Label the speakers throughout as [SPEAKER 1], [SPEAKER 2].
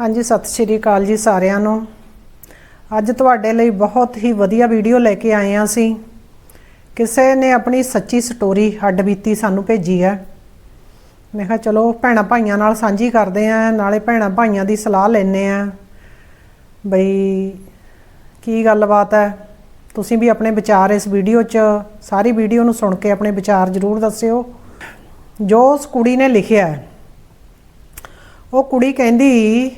[SPEAKER 1] ਹਾਂਜੀ, ਸਤਿ ਸ਼੍ਰੀ ਅਕਾਲ ਜੀ ਸਾਰਿਆਂ ਨੂੰ। ਅੱਜ ਤੁਹਾਡੇ ਲਈ ਬਹੁਤ ਹੀ ਵਧੀਆ ਵੀਡੀਓ ਲੈ ਕੇ ਆਏ ਹਾਂ ਅਸੀਂ। ਕਿਸੇ ਨੇ ਆਪਣੀ ਸੱਚੀ ਸਟੋਰੀ ਹੱਡ ਬੀਤੀ ਸਾਨੂੰ ਭੇਜੀ ਹੈ। ਮੈਂ ਕਿਹਾ, ਚਲੋ, ਭੈਣਾਂ ਭਾਈਆਂ ਨਾਲ ਸਾਂਝੀ ਕਰਦੇ ਆਂ ਨਾਲੇ ਭੈਣਾਂ ਭਾਈਆਂ ਦੀ ਸਲਾਹ ਲੈਣੇ ਆ ਬਈ, ਕੀ ਗੱਲਬਾਤ ਹੈ? ਤੁਸੀਂ ਵੀ ਆਪਣੇ ਵਿਚਾਰ ਇਸ ਵੀਡੀਓ 'ਚ, ਸਾਰੀ ਵੀਡੀਓ ਨੂੰ ਸੁਣ ਕੇ ਆਪਣੇ ਵਿਚਾਰ ਜ਼ਰੂਰ ਦੱਸਿਓ। ਜੋ ਉਸ ਕੁੜੀ ਨੇ ਲਿਖਿਆ ਹੈ ਉਹ ਕੁੜੀ ਕਹਿੰਦੀ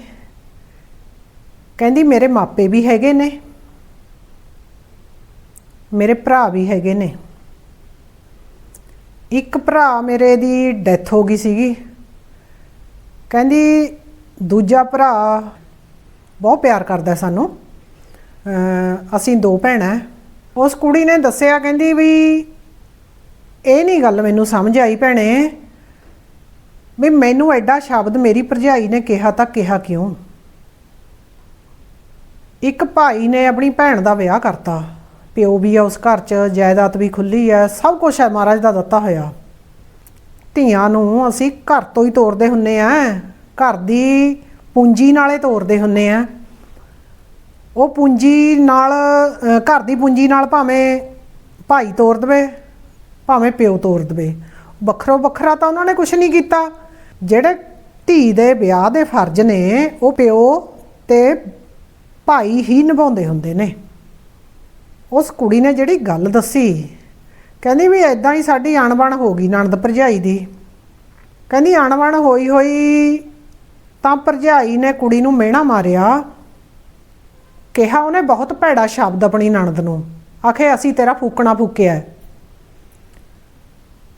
[SPEAKER 1] ਕਹਿੰਦੀ ਮੇਰੇ ਮਾਪੇ ਵੀ ਹੈਗੇ ਨੇ, ਮੇਰੇ ਭਰਾ ਵੀ ਹੈਗੇ ਨੇ। ਇੱਕ ਭਰਾ ਮੇਰੇ ਦੀ ਡੈਥ ਹੋ ਗਈ ਸੀਗੀ। ਕਹਿੰਦੀ ਦੂਜਾ ਭਰਾ ਬਹੁਤ ਪਿਆਰ ਕਰਦਾ ਸਾਨੂੰ। ਅਸੀਂ ਦੋ ਭੈਣਾਂ ਉਸ ਕੁੜੀ ਨੇ ਦੱਸਿਆ, ਕਹਿੰਦੀ ਵੀ ਇਹ ਨਹੀਂ ਗੱਲ ਮੈਨੂੰ ਸਮਝ ਆਈ ਭੈਣੇ। ਵੀ ਮੈਨੂੰ ਐਡਾ ਸ਼ਬਦ ਮੇਰੀ ਭਰਜਾਈ ਨੇ ਕਿਹਾ ਤਾਂ ਕਿਹਾ ਕਿਉਂ? ਇੱਕ ਭਾਈ ਨੇ ਆਪਣੀ ਭੈਣ ਦਾ ਵਿਆਹ ਕਰਤਾ। ਪਿਓ ਵੀ ਆ ਉਸ ਘਰ 'ਚ, ਜਾਇਦਾਦ ਵੀ ਖੁੱਲੀ ਆ, ਸਭ ਕੁਝ ਹੈ ਮਹਾਰਾਜ ਦਾ ਦਿੱਤਾ ਹੋਇਆ। ਧੀਆਂ ਨੂੰ ਅਸੀਂ ਘਰ ਤੋਂ ਹੀ ਤੋਰਦੇ ਹੁੰਨੇ ਆ। ਘਰ ਦੀ ਪੂੰਜੀ ਨਾਲੇ ਤੋਰਦੇ ਹੁੰਨੇ ਆ। ਉਹ ਪੂੰਜੀ ਨਾਲ ਘਰ ਦੀ ਪੂੰਜੀ ਨਾਲ ਭਾਵੇਂ ਭਾਈ ਤੋਰ ਦਵੇ, ਭਾਵੇਂ ਪਿਓ ਤੋਰ ਦਵੇ। ਵੱਖਰੋ ਵੱਖਰਾ ਤਾਂ ਉਹਨਾਂ ਨੇ ਕੁਝ ਨਹੀਂ ਕੀਤਾ। ਜਿਹੜੇ ਧੀ ਦੇ ਵਿਆਹ ਦੇ ਫਰਜ਼ ਨੇ, ਉਹ ਪਿਓ ਤੇ ਭਾਈ ਹੀ ਨਿਭਾਉਂਦੇ ਹੁੰਦੇ ਨੇ। ਉਸ ਕੁੜੀ ਨੇ ਜਿਹੜੀ ਗੱਲ ਦੱਸੀ, ਕਹਿੰਦੀ ਵੀ ਐਦਾਂ ਹੀ ਸਾਡੀ ਅਣਬਣ ਹੋ ਗਈ ਨਣਦ ਭਰਜਾਈ ਦੀ। ਕਹਿੰਦੀ ਅਣਬਣ ਹੋਈ ਹੋਈ ਤਾਂ ਭਰਜਾਈ ਨੇ ਕੁੜੀ ਨੂੰ ਮਿਹਣਾ ਮਾਰਿਆ। ਕਿਹਾ ਉਹਨੇ ਬਹੁਤ ਭੈੜਾ ਸ਼ਬਦ ਆਪਣੀ ਨਣਦ ਨੂੰ, ਆਖੇ ਅਸੀਂ ਤੇਰਾ ਫੂਕਣਾ ਫੂਕਿਆ।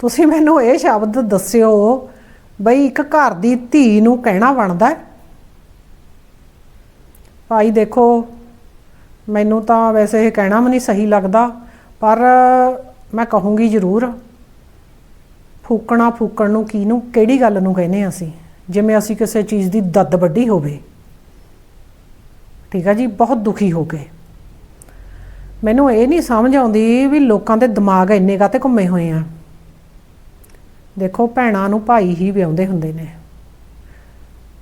[SPEAKER 1] ਤੁਸੀਂ ਮੈਨੂੰ ਇਹ ਸ਼ਬਦ ਦੱਸਿਓ ਬਈ ਇੱਕ ਘਰ ਦੀ ਧੀ ਨੂੰ ਕਹਿਣਾ ਬਣਦਾ ਭਾਈ ਦੇਖੋ, ਮੈਨੂੰ ਤਾਂ ਵੈਸੇ ਇਹ ਕਹਿਣਾ ਵੀ ਨਹੀਂ ਸਹੀ ਲੱਗਦਾ, ਪਰ ਮੈਂ ਕਹੂੰਗੀ ਜ਼ਰੂਰ ਫੂਕਣਾ ਫੂਕਣ ਨੂੰ ਕੀ ਨੂੰ ਕਿਹੜੀ ਗੱਲ ਨੂੰ ਕਹਿੰਦੇ ਹਾਂ ਅਸੀਂ? ਜਿਵੇਂ ਅਸੀਂ ਕਿਸੇ ਚੀਜ਼ ਦੀ ਦੱਦ ਵੱਡੀ ਹੋਵੇ। ਠੀਕ ਆ ਜੀ, ਬਹੁਤ ਦੁਖੀ ਹੋ ਗਏ ਮੈਨੂੰ ਇਹ ਨਹੀਂ ਸਮਝ ਆਉਂਦੀ ਵੀ ਲੋਕਾਂ ਦੇ ਦਿਮਾਗ ਇੰਨੇ ਕਾਤੇ ਘੁੰਮੇ ਹੋਏ ਆ। ਦੇਖੋ, ਭੈਣਾਂ ਨੂੰ ਭਾਈ ਹੀ ਵਿਆਉਂਦੇ ਹੁੰਦੇ ਨੇ।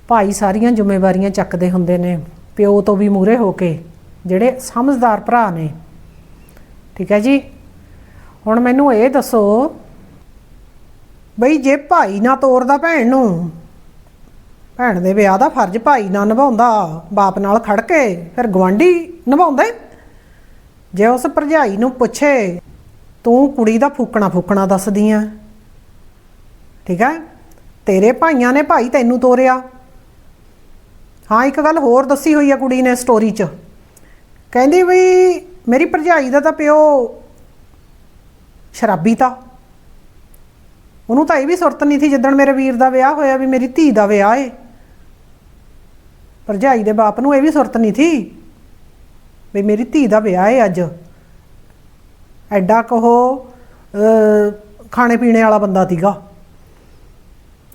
[SPEAKER 1] ਭਾਈ ਸਾਰੀਆਂ ਜ਼ਿੰਮੇਵਾਰੀਆਂ ਚੱਕਦੇ ਹੁੰਦੇ ਨੇ, ਪਿਓ ਤੋਂ ਵੀ ਮੂਰੇ ਹੋ ਕੇ, ਜਿਹੜੇ ਸਮਝਦਾਰ ਭਰਾ ਨੇ। ਠੀਕ ਹੈ ਜੀ? ਹੁਣ ਮੈਨੂੰ ਇਹ ਦੱਸੋ ਬਈ, ਜੇ ਭਾਈ ਨਾ ਤੋਰਦਾ ਭੈਣ ਨੂੰ, ਭੈਣ ਦੇ ਵਿਆਹ ਦਾ ਫਰਜ਼ ਭਾਈ ਨਾ ਨਿਭਾਉਂਦਾ, ਬਾਪ ਨਾਲ ਖੜ ਕੇ, ਫਿਰ ਗਵਾਂਢੀ ਨਿਭਾਉਂਦੇ ਜੇ ਉਸ ਭਰਜਾਈ ਨੂੰ ਪੁੱਛੇ, ਤੂੰ ਕੁੜੀ ਦਾ ਫੂਕਣਾ ਫੂਕਣਾ ਦੱਸਦੀ ਆ। ਠੀਕ ਹੈ? ਤੇਰੇ ਭਾਈਆਂ ਨੇ ਭਾਈ ਤੈਨੂੰ ਤੋਰਿਆ। ਹਾਂ ਇੱਕ ਗੱਲ ਹੋਰ ਦੱਸੀ ਹੋਈ ਆ ਕੁੜੀ ਨੇ ਸਟੋਰੀ 'ਚ। ਕਹਿੰਦੀ ਵੀ ਮੇਰੀ ਭਰਜਾਈ ਦਾ ਤਾਂ ਪਿਓ ਸ਼ਰਾਬੀ ਤਾਂ। ਉਹਨੂੰ ਤਾਂ ਇਹ ਵੀ ਸੁਰਤ ਨਹੀਂ ਸੀ ਜਿੱਦਣ ਮੇਰੇ ਵੀਰ ਦਾ ਵਿਆਹ ਹੋਇਆ ਵੀ ਮੇਰੀ ਧੀ ਦਾ ਵਿਆਹ ਏ। ਭਰਜਾਈ ਦੇ ਬਾਪ ਨੂੰ ਇਹ ਵੀ ਸੁਰਤ ਨਹੀਂ ਸੀ ਵੀ ਮੇਰੀ ਧੀ ਦਾ ਵਿਆਹ ਏ ਅੱਜ। ਐਡਾ ਕਹੋ ਅਹ, ਖਾਣੇ ਪੀਣੇ ਵਾਲਾ ਬੰਦਾ ਸੀਗਾ।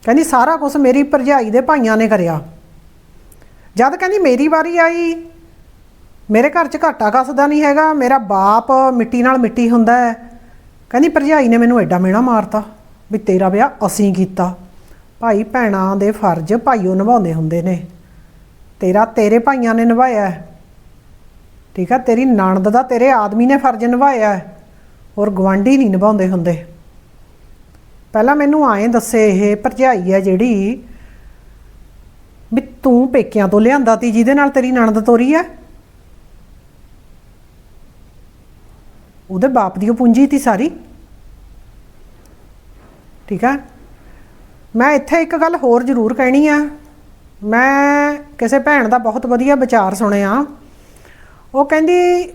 [SPEAKER 1] ਕਹਿੰਦੀ, ਸਾਰਾ ਕੁਝ ਮੇਰੀ ਭਰਜਾਈ ਦੇ ਭਾਈਆਂ ਨੇ ਕਰਿਆ। ਜਦ ਕਹਿੰਦੀ, ਮੇਰੀ ਵਾਰੀ ਆਈ, ਮੇਰੇ ਘਰ 'ਚ ਘਾਟਾ ਕੱਸਦਾ ਨਹੀਂ ਹੈਗਾ, ਮੇਰਾ ਬਾਪ ਮਿੱਟੀ ਨਾਲ ਮਿੱਟੀ ਹੁੰਦਾ ਹੈ। ਕਹਿੰਦੀ, ਭਰਜਾਈ ਨੇ ਮੈਨੂੰ ਐਡਾ ਮਿਹਣਾ ਮਾਰਤਾ ਵੀ ਤੇਰਾ ਵਿਆਹ ਅਸੀਂ ਕੀਤਾ। ਭਾਈ ਭੈਣਾਂ ਦੇ ਫਰਜ਼ ਭਾਈਓ ਨਿਭਾਉਂਦੇ ਹੁੰਦੇ ਨੇ। ਤੇਰਾ ਤੇਰੇ ਭਾਈਆਂ ਨੇ ਨਿਭਾਇਆ ਠੀਕ ਆ, ਤੇਰੀ ਨਣਦ ਦਾ ਤੇਰੇ ਆਦਮੀ ਨੇ ਫਰਜ਼ ਨਿਭਾਇਆ ਔਰ ਗਵਾਂਢੀ ਨਹੀਂ ਨਿਭਾਉਂਦੇ ਹੁੰਦੇ। ਪਹਿਲਾਂ ਮੈਨੂੰ ਆਏ ਦੱਸੇ ਇਹ ਭਰਜਾਈ ਹੈ ਜਿਹੜੀ ਵੀ ਤੂੰ ਪੇਕਿਆਂ ਤੋਂ ਲਿਆਂਦਾ ਤੀ, ਜਿਹਦੇ ਨਾਲ ਤੇਰੀ ਨਣਦ ਤੋਰੀ ਹੈ ਉਹਦੇ ਬਾਪ ਦੀ ਉਹ ਪੂੰਜੀ ਤੀ ਸਾਰੀ? ਠੀਕ ਹੈ ਮੈਂ ਇੱਥੇ ਇੱਕ ਗੱਲ ਹੋਰ ਜ਼ਰੂਰ ਕਹਿਣੀ ਆ। ਮੈਂ ਕਿਸੇ ਭੈਣ ਦਾ ਬਹੁਤ ਵਧੀਆ ਵਿਚਾਰ ਸੁਣਿਆ। ਉਹ ਕਹਿੰਦੀ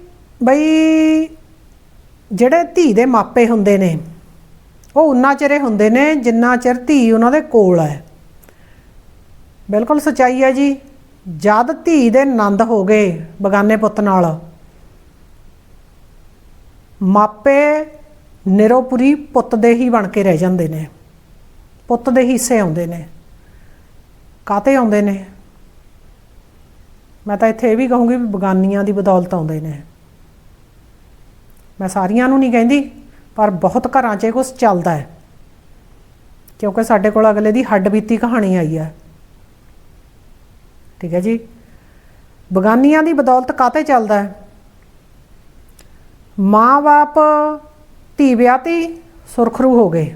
[SPEAKER 1] ਬਈ ਜਿਹੜੇ ਧੀ ਦੇ ਮਾਪੇ ਹੁੰਦੇ ਨੇ ਉਹ ਉਨਾ ਚਿਰੇ ਹੁੰਦੇ ਨੇ ਜਿੰਨਾ ਚਿਰ ਧੀ ਉਹਨਾਂ ਦੇ ਕੋਲ ਹੈ। ਬਿਲਕੁਲ ਸਚਾਈ ਹੈ ਜੀ, ਜਦ ਧੀ ਦੇ ਨੰਦ ਹੋ ਗਏ ਬਗਾਨੇ ਪੁੱਤ ਨਾਲ, ਮਾਪੇ ਨਿਰੋਪੁਰੀ ਪੁੱਤ ਦੇ ਹੀ ਬਣ ਕੇ ਰਹਿ ਜਾਂਦੇ ਨੇ, ਪੁੱਤ ਦੇ ਹਿੱਸੇ ਆਉਂਦੇ ਨੇ ਕਾਤੇ ਆਉਂਦੇ ਨੇ? ਮੈਂ ਤਾਂ ਇੱਥੇ ਇਹ ਵੀ ਕਹੂੰਗੀ ਵੀ ਬਗਾਨੀਆਂ ਦੀ ਬਦੌਲਤ ਆਉਂਦੇ ਨੇ। ਮੈਂ ਸਾਰੀਆਂ ਨੂੰ ਨਹੀਂ ਕਹਿੰਦੀ ਪਰ ਬਹੁਤ ਘਰਾਂ 'ਚ ਇਹ ਕੁਝ ਚੱਲਦਾ ਹੈ। ਕਿਉਂਕਿ ਸਾਡੇ ਕੋਲ ਅਗਲੇ ਦੀ ਹੱਡ ਬੀਤੀ ਕਹਾਣੀ ਆਈ ਹੈ। ਠੀਕ ਹੈ ਜੀ? ਬਗਾਨੀਆਂ ਦੀ ਬਦੌਲਤ ਕਾਤੇ ਚੱਲਦਾ ਹੈ? ਮਾਂ-ਬਾਪ ਧੀ ਵਿਆਹਤੀ, ਸੁਰਖਰੂ ਹੋ ਗਏ।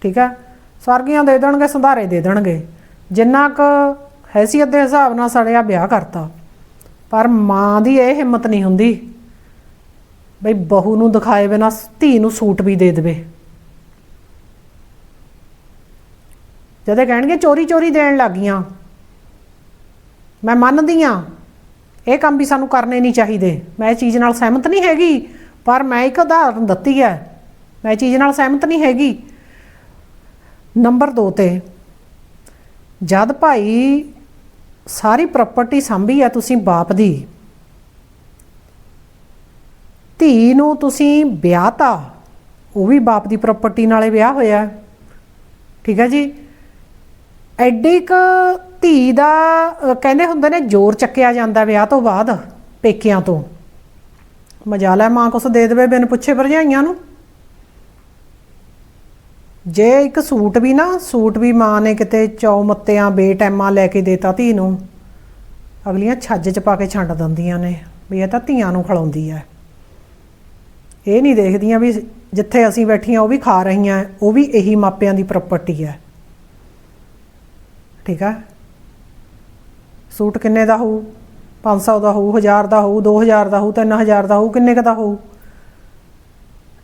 [SPEAKER 1] ਠੀਕ ਹੈ? ਸਵਰਗੀਆਂ ਦੇ ਦੇਣਗੇ, ਸੰਧਾਰੇ ਦੇ ਦੇਣਗੇ। ਜਿੰਨਾ ਕੁ ਹੈਸੀਅਤ ਦੇ ਹਿਸਾਬ ਨਾਲ ਸੜਿਆ ਵਿਆਹ ਕਰਤਾ। ਪਰ ਮਾਂ ਦੀ ਇਹ ਹਿੰਮਤ ਨਹੀਂ ਹੁੰਦੀ। ਬਈ ਬਹੂ ਨੂੰ ਦਿਖਾਏ ਬਿਨਾ ਧੀ ਨੂੰ ਸੂਟ ਵੀ ਦੇ ਦੇਵੇ। ਜਦੇ ਕਹਿਣਗੇ ਚੋਰੀ ਚੋਰੀ ਦੇਣ ਲੱਗੀਆਂ ਮੈਂ ਮੰਨਦੀ ਆ ਇਹ ਕੰਮ ਵੀ ਸਾਨੂੰ ਕਰਨੇ ਨਹੀਂ ਚਾਹੀਦੇ। ਮੈਂ ਇਹ ਚੀਜ਼ ਨਾਲ ਸਹਿਮਤ ਨਹੀਂ ਹੈਗੀ, ਪਰ ਮੈਂ ਇੱਕ ਉਦਾਹਰਨ ਦਿੱਤੀ ਹੈ। ਮੈਂ ਇਹ ਚੀਜ਼ ਨਾਲ ਸਹਿਮਤ ਨਹੀਂ ਹੈਗੀ। ਨੰਬਰ 2 ਤੇ, ਜਦ ਭਾਈ ਸਾਰੀ ਪ੍ਰਾਪਰਟੀ ਸੰਭੀ ਆ ਤੁਸੀਂ ਬਾਪ ਦੀ ਧੀ ਨੂੰ ਤੁਸੀਂ ਵਿਆਹਤਾ ਉਹ ਵੀ ਬਾਪ ਦੀ ਪ੍ਰਾਪਰਟੀ ਨਾਲੇ ਵਿਆਹ ਹੋਇਆ। ਠੀਕ ਹੈ ਜੀ? ਐਡੀ ਕ ਧੀ ਦਾ ਕਹਿੰਦੇ ਹੁੰਦੇ ਨੇ, ਜ਼ੋਰ ਚੱਕਿਆ ਜਾਂਦਾ ਵਿਆਹ ਤੋਂ ਬਾਅਦ, ਪੇਕਿਆਂ ਤੋਂ। ਮਜਾ ਲੈ ਮਾਂ ਕੁਛ ਦੇ ਦੇਵੇ ਬਿਨ ਪੁੱਛੇ ਭਰਜਾਈਆਂ ਨੂੰ। ਜੇ ਇੱਕ ਸੂਟ ਵੀ ਨਾ, ਸੂਟ ਵੀ ਮਾਂ ਨੇ ਕਿਤੇ ਚੌ ਮੱਤਿਆਂ ਬੇਟੈਮਾਂ ਲੈ ਕੇ ਦੇਤਾ ਧੀ ਨੂੰ, ਅਗਲੀਆਂ ਛੱਜ ਚ ਪਾ ਕੇ ਛੰਡ ਦਿੰਦੀਆਂ ਨੇ, ਵੀ ਇਹ ਤਾਂ ਧੀਆਂ ਨੂੰ ਖਲਾਉਂਦੀ ਹੈ। ਇਹ ਨਹੀਂ ਦੇਖਦੀਆਂ ਵੀ ਜਿੱਥੇ ਅਸੀਂ ਬੈਠੀਆਂ ਉਹ ਵੀ ਖਾ ਰਹੀਆਂ, ਉਹ ਵੀ ਇਹੀ ਮਾਪਿਆਂ ਦੀ ਪ੍ਰਾਪਰਟੀ ਹੈ। ਠੀਕ ਹੈ ਸੂਟ ਕਿੰਨੇ ਦਾ ਹੋਊ? 500 ਦਾ ਹੋਊ 1000 ਦਾ ਹੋਊ 2000 ਦਾ ਹੋਊ 3000 ਦਾ ਹੋਊ, ਕਿੰਨੇ ਕ ਦਾ ਹੋਊ?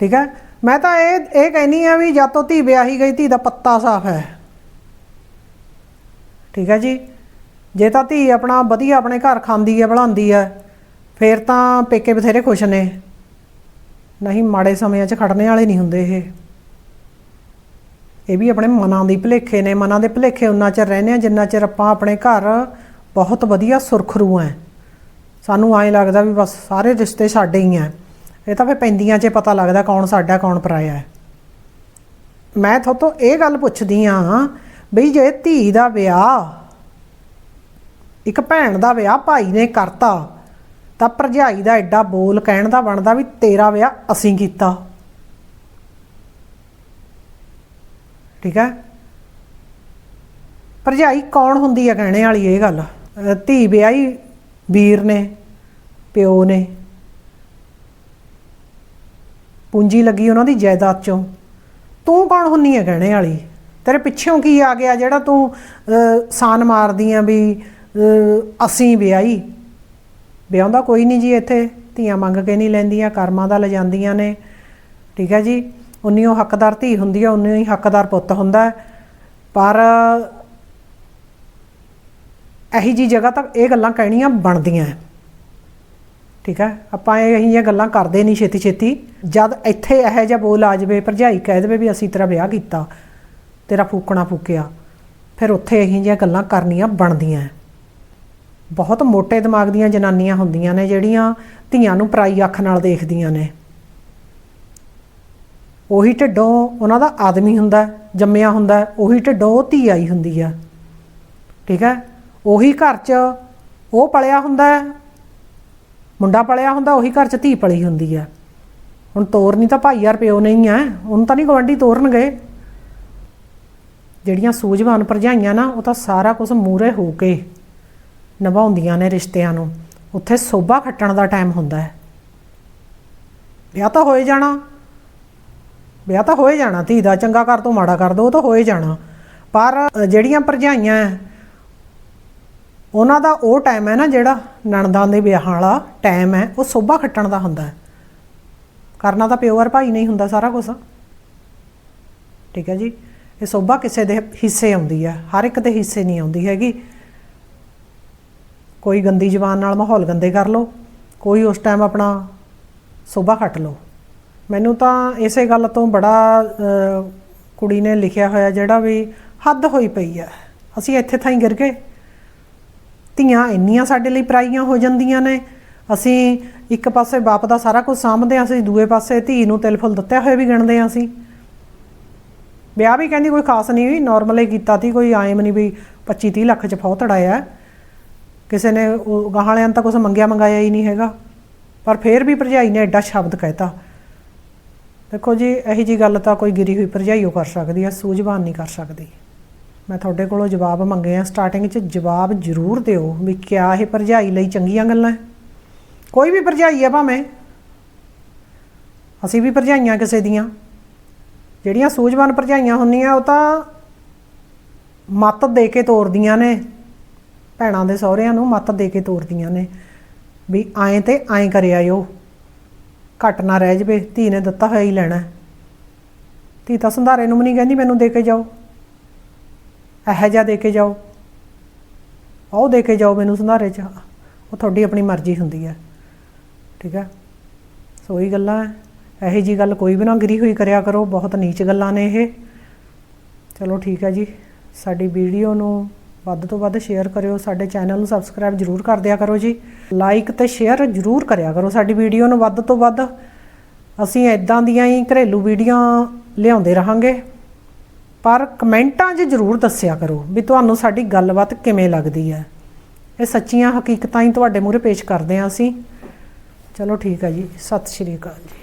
[SPEAKER 1] ਠੀਕ ਹੈ ਮੈਂ ਤਾਂ ਇਹ ਇਹ ਕਹਿਨੀ ਆ ਵੀ ਜਦ ਤੋਂ ਧੀ ਵਿਆਹੀ ਗਈ, ਧੀ ਦਾ ਪੱਤਾ ਸਾਫ਼ ਹੈ। ਠੀਕ ਹੈ ਜੀ? ਜੇ ਤਾਂ ਧੀ ਆਪਣਾ ਵਧੀਆ ਆਪਣੇ ਘਰ ਖਾਂਦੀ ਹੈ, ਬਣਾਉਂਦੀ ਹੈ, ਫੇਰ ਤਾਂ ਪੇਕੇ ਬਥੇਰੇ ਖੁਸ਼ ਨੇ। ਨਹੀਂ, ਮਾੜੇ ਸਮਿਆਂ 'ਚ ਖੜਨੇ ਵਾਲੇ ਨਹੀਂ ਹੁੰਦੇ ਇਹ। ਇਹ ਵੀ ਆਪਣੇ ਮਨਾਂ ਦੀ ਭੁਲੇਖੇ ਨੇ, ਮਨਾਂ ਦੇ ਭੁਲੇਖੇ ਉਨਾ ਚਿਰ ਰਹਿੰਦੇ ਆ, ਜਿੰਨਾ ਚਿਰ ਆਪਾਂ ਆਪਣੇ ਘਰ ਬਹੁਤ ਵਧੀਆ ਸੁਰਖਰੂ ਐ। ਸਾਨੂੰ ਐਂ ਲੱਗਦਾ ਵੀ ਬਸ ਸਾਰੇ ਰਿਸ਼ਤੇ ਸਾਡੇ ਹੀ ਆ ਇਹ ਤਾਂ ਫੇ ਪੈਂਦੀਆਂ 'ਚ ਪਤਾ ਲੱਗਦਾ ਕੌਣ ਸਾਡਾ, ਕੌਣ ਪਰਾਇਆ ਹੈ ਮੈਂ ਤੁਹਾਤੋਂ ਇਹ ਗੱਲ ਪੁੱਛਦੀ ਆ ਬਈ ਜੇ ਧੀ ਦਾ ਵਿਆਹ, ਇੱਕ ਭੈਣ ਦਾ ਵਿਆਹ ਭਾਈ ਨੇ ਕਰਤਾ ਤਾਂ ਭਰਜਾਈ ਦਾ ਐਡਾ ਬੋਲ ਕਹਿਣ ਦਾ ਬਣਦਾ ਵੀ ਤੇਰਾ ਵਿਆਹ ਅਸੀਂ ਕੀਤਾ। ਠੀਕ ਹੈ? ਭਰਜਾਈ ਕੌਣ ਹੁੰਦੀ ਹੈ ਕਹਿਣੇ ਵਾਲੀ ਇਹ ਗੱਲ? ਧੀ ਵਿਆਹੀ ਵੀਰ ਨੇ ਪਿਓ ਨੇ। ਪੂੰਜੀ ਲੱਗੀ ਉਹਨਾਂ ਦੀ ਜਾਇਦਾਦ ਚੋਂ। ਤੂੰ ਕੌਣ ਹੁੰਨੀ ਹੈ ਕਹਿਣੇ ਵਾਲੀ? ਤੇਰੇ ਪਿੱਛੋਂ ਕੀ ਆ ਗਿਆ ਜਿਹੜਾ ਤੂੰ ਅਹ, ਸਾਨ ਮਾਰਦੀ ਆ ਵੀ ਅਸੀਂ ਵਿਆਹੀ? ਵਿਆਹੁੰਦਾ ਕੋਈ ਨਹੀਂ ਜੀ ਇੱਥੇ, ਧੀਆਂ ਮੰਗ ਕੇ ਨਹੀਂ ਲੈਂਦੀਆਂ, ਕਰਮਾਂ ਦਾ ਲੈ ਨੇ। ਠੀਕ ਹੈ ਜੀ, ਉਨੀ ਉਹ ਹੱਕਦਾਰ ਧੀ ਹੁੰਦੀ ਹੈ ਉਨੀ ਹੀ ਹੱਕਦਾਰ ਪੁੱਤ ਹੁੰਦਾ। ਪਰ ਇਹੀ ਜੀ ਜਗ੍ਹਾ ਤੱਕ ਇਹ ਗੱਲਾਂ ਕਹਿਣੀਆਂ ਬਣਦੀਆਂ ਹੈ। ਠੀਕ ਹੈ, ਆਪਾਂ ਇਹ ਇਹੀ ਜਿਹੀਆਂ ਗੱਲਾਂ ਕਰਦੇ ਨਹੀਂ ਛੇਤੀ ਛੇਤੀ ਜਦ ਇੱਥੇ ਇਹੋ ਜਿਹਾ ਬੋਲ ਆ ਜਾਵੇ, ਭਰਜਾਈ ਕਹਿ ਦੇਵੇ ਵੀ ਅਸੀਂ ਤੇਰਾ ਵਿਆਹ ਕੀਤਾ, ਤੇਰਾ ਫੂਕਣਾ ਫੂਕਿਆ, ਫਿਰ ਉੱਥੇ ਇਹੀ ਜਿਹੀਆਂ ਗੱਲਾਂ ਕਰਨੀਆਂ ਬਣਦੀਆਂ ਬਹੁਤ ਮੋਟੇ ਦਿਮਾਗ ਦੀਆਂ ਜਨਾਨੀਆਂ ਹੁੰਦੀਆਂ ਨੇ, ਜਿਹੜੀਆਂ ਧੀਆਂ ਨੂੰ ਪਰਾਈ ਅੱਖ ਨਾਲ ਦੇਖਦੀਆਂ ਨੇ। ਉਹੀ ਢਿੱਡੋਂ ਉਹਨਾਂ ਦਾ ਆਦਮੀ ਹੁੰਦਾ ਜੰਮਿਆ ਹੁੰਦਾ ਉਹੀ ਢਿੱਡੋਂ ਉਹ ਧੀ ਆਈ ਹੁੰਦੀ ਆ ਠੀਕ ਹੈ? ਉਹੀ ਘਰ 'ਚ ਉਹ ਪਲਿਆ ਹੁੰਦਾ ਮੁੰਡਾ ਪਲਿਆ ਹੁੰਦਾ, ਉਹੀ ਘਰ 'ਚ ਧੀ ਪਲੀ ਹੁੰਦੀ ਆ ਹੁਣ ਤੋਰਨੀ ਤਾਂ ਭਾਈ ਯਾਰ ਪਿਓ ਨਹੀਂ ਆ ਉਹਨੂੰ ਤਾਂ ਨਹੀਂ ਗਵੰਡੀ ਤੋਰਨਗੇ ਜਿਹੜੀਆਂ ਸੂਝਵਾਨ ਭਰਜਾਈਆਂ ਨਾ, ਉਹ ਤਾਂ ਸਾਰਾ ਕੁਝ ਮੂਰੇ ਹੋ ਕੇ ਨਿਭਾਉਂਦੀਆਂ ਨੇ ਰਿਸ਼ਤਿਆਂ ਨੂੰ। ਉੱਥੇ ਸੋਭਾ ਖੱਟਣ ਦਾ ਟਾਈਮ ਹੁੰਦਾ ਹੈ। ਵਿਆਹ ਤਾਂ ਹੋਏ ਜਾਣਾ। ਵਿਆਹ ਤਾਂ ਹੋਏ ਜਾਣਾ। ਧੀ ਦਾ ਚੰਗਾ ਕਰ ਤੋਂ ਮਾੜਾ ਕਰ ਦੋ ਉਹ ਤਾਂ ਹੋਏ ਜਾਣਾ। ਪਰ ਜਿਹੜੀਆਂ ਭਰਜਾਈਆਂ ਹੈ, ਉਹਨਾਂ ਦਾ ਉਹ ਟਾਈਮ ਹੈ ਨਾ ਜਿਹੜਾ ਨਣਦਾਂ ਦੇ ਵਿਆਹਾਂ ਵਾਲਾ ਟਾਈਮ ਹੈ ਉਹ ਸੋਭਾ ਖੱਟਣ ਦਾ ਹੁੰਦਾ ਹੈ। ਕਰਨਾ ਤਾਂ ਪਿਓ ਔਰ ਭਾਈ ਨਹੀਂ ਹੁੰਦਾ ਸਾਰਾ ਕੁਝ ਠੀਕ ਹੈ ਜੀ। ਇਹ ਸੋਭਾ ਕਿਸੇ ਦੇ ਹਿੱਸੇ ਆਉਂਦੀ ਹੈ। ਹਰ ਇੱਕ ਦੇ ਹਿੱਸੇ ਨਹੀਂ ਆਉਂਦੀ ਹੈਗੀ। ਕੋਈ ਗੰਦੀ ਜ਼ਬਾਨ ਨਾਲ ਮਾਹੌਲ ਗੰਦੇ ਕਰ ਲਓ, ਕੋਈ ਉਸ ਟਾਈਮ ਆਪਣਾ ਸੋਭਾ ਖੱਟ ਲਓ। ਮੈਨੂੰ ਤਾਂ ਇਸੇ ਗੱਲ ਤੋਂ ਬੜਾ ਕੁੜੀ ਨੇ ਲਿਖਿਆ ਹੋਇਆ ਜਿਹੜਾ ਵੀ ਹੱਦ ਹੋਈ ਪਈ ਹੈ। ਅਸੀਂ ਇੱਥੇ ਥਾਂ ਹੀ ਗਿਰ ਗਏ। ਧੀਆਂ ਇੰਨੀਆਂ ਸਾਡੇ ਲਈ ਪਰਾਈਆਂ ਹੋ ਜਾਂਦੀਆਂ ਨੇ। ਅਸੀਂ ਇੱਕ ਪਾਸੇ ਬਾਪ ਦਾ ਸਾਰਾ ਕੁਝ ਸਾਂਭਦੇ ਹਾਂ, ਅਸੀਂ ਦੂਏ ਪਾਸੇ ਧੀ ਨੂੰ ਤਿਲ ਫੁੱਲ ਦਿੱਤੇ ਹੋਏ ਵੀ ਗਿਣਦੇ ਹਾਂ ਅਸੀਂ। ਵਿਆਹ ਵੀ ਕਹਿੰਦੀ ਕੋਈ ਖਾਸ ਨਹੀਂ ਹੋਈ ਨਾਰਮਲ ਹੀ ਕੀਤਾ ਤੀ, ਕੋਈ ਆਇਮ ਨਹੀਂ ਵੀ 25 30 ਲੱਖ ਚ ਫੌ ਤੜਾਇਆ। ਕਿਸੇ ਨੇ ਉਹ ਗਾਹਾਂ ਵਾਲਿਆਂ ਨੂੰ ਤਾਂ ਕੁਝ ਮੰਗਿਆ ਮੰਗਾਇਆ ਹੀ ਨਹੀਂ ਹੈਗਾ। ਪਰ ਫੇਰ ਵੀ ਭਰਜਾਈ ਨੇ ਐਡਾ ਸ਼ਬਦ ਕਹਿਤਾ। ਦੇਖੋ ਜੀ, ਇਹੀ ਜੀ ਗੱਲ ਤਾਂ ਕੋਈ ਗਿਰੀ ਹੋਈ ਭਰਜਾਈਓ ਕਰ ਸਕਦੀ ਹੈ ਸੂਝਵਾਨ ਨਹੀਂ ਕਰ ਸਕਦੀ। ਮੈਂ ਤੁਹਾਡੇ ਕੋਲੋਂ ਜਵਾਬ ਮੰਗੇ ਆ। ਸਟਾਰਟਿੰਗ 'ਚ ਜਵਾਬ ਜ਼ਰੂਰ ਦਿਓ ਵੀ ਕਿਆ ਇਹ ਭਰਜਾਈ ਲਈ ਚੰਗੀਆਂ ਗੱਲਾਂ ਕੋਈ ਵੀ ਭਰਜਾਈ ਹੈ ਭਾਵੇਂ। ਅਸੀਂ ਵੀ ਭਰਜਾਈਆਂ ਕਿਸੇ ਦੀਆਂ। ਜਿਹੜੀਆਂ ਸੂਝਵਾਨ ਭਰਜਾਈਆਂ ਹੁੰਦੀਆਂ ਉਹ ਤਾਂ ਮੱਤ ਦੇ ਕੇ ਤੋਰਦੀਆਂ ਨੇ। ਭੈਣਾਂ ਦੇ ਸਹੁਰਿਆਂ ਨੂੰ ਮੱਤ ਦੇ ਕੇ ਤੋਰਦੀਆਂ ਨੇ ਵੀ ਐਂ ਤੇ ਐਂ ਕਰਿਆ ਆਇਓ ਘਟ ਨਾ ਰਹਿ ਜਵੇ, ਧੀ ਨੇ ਦਿੱਤਾ ਹੋਇਆ ਹੀ ਲੈਣਾ। ਧੀ ਤਾਂ ਸੰਧਾਰੇ ਨੂੰ ਵੀ ਨਹੀਂ ਕਹਿੰਦੀ, ਮੈਨੂੰ ਦੇ ਕੇ ਜਾਓ। ਇਹੋ ਜਿਹਾ ਦੇ ਕੇ ਜਾਓ। ਉਹ ਦੇ ਕੇ ਜਾਓ ਮੈਨੂੰ ਸੰਧਾਰੇ 'ਚ। ਉਹ ਤੁਹਾਡੀ ਆਪਣੀ ਮਰਜ਼ੀ ਹੁੰਦੀ ਹੈ ਠੀਕ ਹੈ ਸੋ ਇਹ ਗੱਲਾਂ ਹੈ ਇਹੋ ਜੀ ਗੱਲ ਕੋਈ ਵੀ ਨਾ ਗਿਰੀ ਹੋਈ ਕਰਿਆ ਕਰੋ। ਬਹੁਤ ਨੀਚ ਗੱਲਾਂ ਨੇ ਇਹ। ਚਲੋ ਠੀਕ ਹੈ ਜੀ। ਸਾਡੀ ਵੀਡੀਓ ਨੂੰ ਵੱਧ ਤੋਂ ਵੱਧ ਸ਼ੇਅਰ ਕਰਿਓ, ਸਾਡੇ ਚੈਨਲ ਨੂੰ ਸਬਸਕ੍ਰਾਈਬ ਜਰੂਰ ਕਰ ਦਿਆ ਕਰੋ ਜੀ। ਲਾਈਕ ਤੇ ਸ਼ੇਅਰ ਜਰੂਰ ਕਰਿਆ ਕਰੋ ਸਾਡੀ ਵੀਡੀਓ ਨੂੰ ਵੱਧ ਤੋਂ ਵੱਧ। ਅਸੀਂ ਇਦਾਂ ਦੀਆਂ ਹੀ ਘਰੇਲੂ ਵੀਡੀਓ ਲਿਆਉਂਦੇ ਰਹਾਂਗੇ। ਪਰ ਕਮੈਂਟਾਂ 'ਚ ਜਰੂਰ ਦੱਸਿਆ ਕਰੋ ਵੀ ਤੁਹਾਨੂੰ ਸਾਡੀ ਗੱਲਬਾਤ ਕਿਵੇਂ ਲੱਗਦੀ ਹੈ। ਇਹ ਸੱਚੀਆਂ ਹਕੀਕਤਾਂ ਹੀ ਤੁਹਾਡੇ ਮੂਹਰੇ ਪੇਸ਼ ਕਰਦੇ ਹਾਂ ਅਸੀਂ। ਚਲੋ ਠੀਕ ਹੈ ਜੀ, ਸਤਿ ਸ਼੍ਰੀ ਅਕਾਲ ਜੀ।